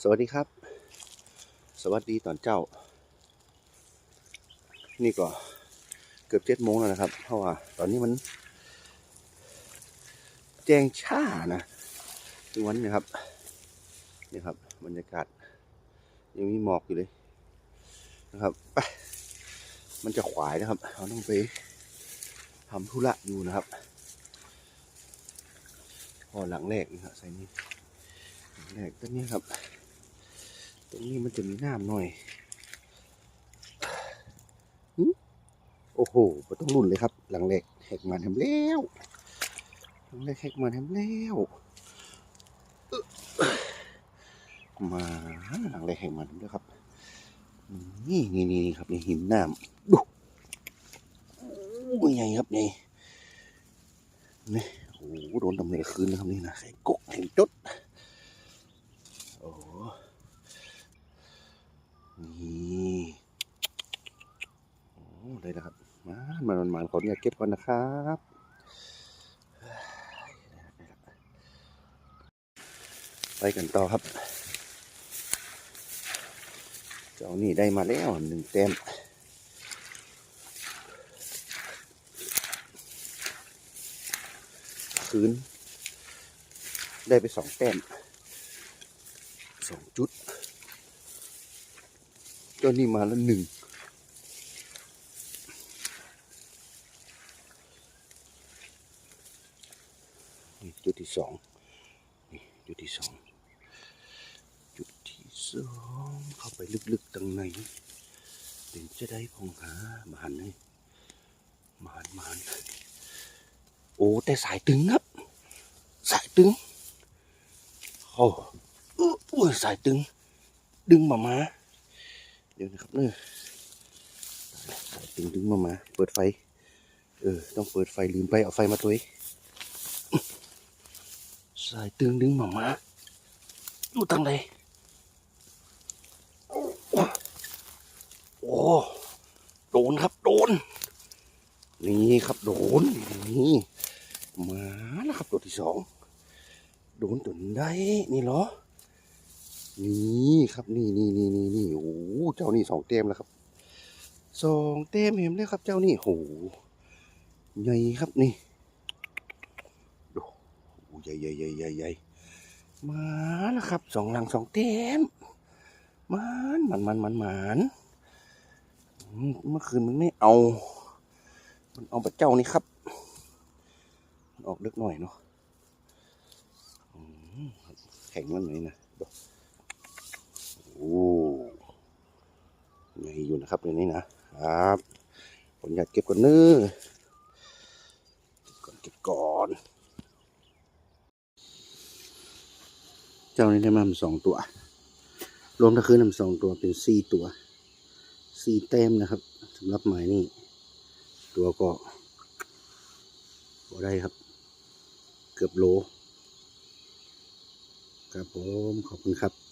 สวัสดีครับ สวัสดีตอนเจ้า นี่ก็เกือบเจ็ดโมงแล้วนะครับ เพราะว่าตอนนี้มัน แจ้งช้านะทุกวันนะครับนี่ครับ บรรยากาศ ยังมีหมอกอยู่เลยนะครับไปมันจะขวายนะครับเราต้องไปทำธุระอยู่นะครับ พอหลังแรกนะครับใส่นี่หลังแรกต้นนี้ครับ ตรงนี้มันจะมีน้ำหน่อยโอ้โหต้องรุ่นเลยครับ หลังแรกแหกมันทำแล้วหลังแรกแหกมันทำแล้วมาหลังแรกแหกมันทำแล้วครับนี่นี่นี่ครับนี่หินน้ำดูใหญ่ครับนี่นี่โอ้โหโดนตำเนคืนนะครับนี่นะใส่กกเห็นจดโอ้ นี่โอ้ได้แล้วครับ มามามันมาขอเนี่ยเก็บก่อนนะครับไปกันต่อครับ เจ้านี่ได้มาแล้วหนึ่งแต้มคืน ได้ไปสองแต้มสองจุด เจ้านี่มาแล้วหนึ่งนี่จุดที่สองนี่จุดที่สองจุดที่สองเข้าไปลึกๆตรงไหนถึงจะได้พองหามาหันให้มาหันมาหันโอ้แต่สายตึงครับ สายตึงโอ้อื้ออุ้ยสายตึง ดึงมามา ดี๋ยวนะครับเนอะสายตึงดึงมามา เปิดไฟ เออ ต้องเปิดไฟลืมไปเอาไฟมาตัวเองสายตึงดึงมามาอยู่ทางไหนโอ้โดนครับโดน นี่ครับโดนนี่มาแล้วครับตัวที่สองโดนจนได้นี่เหรอ นี่ครับนี่นี่นี่นี่นี่ เจ้านี่สองเต็มแล้วครับสองเต็มเห็นแล้วครับ เจ้านี่โหใหญ่ครับนี่ดูโอ้ใหญ่ใหญ่ใหญ่ใหญ่ใหญ่มาแล้วครับสองหลังสองเต็มมันมันมันมันมันเมื่อคืนมันไม่เอา มันเอาแบบเจ้านี่ครับ มันออกเล็กหน่อยเนาะแข็งมันหน่อยนะดูโอ้ ใหญ่อยู่นะครับในนี้นะครับผมอยากเก็บก่อนเนื้อก่อนเก็บก่อน เจ้านี้ได้มาสองตัว รวมทั้งคืนนำสองตัวเป็นสี่ตัวสี่แต้มนะครับสำหรับหมายนี่ตัวก็พอได้ครับ เกือบโล ครับผม ขอบคุณครับ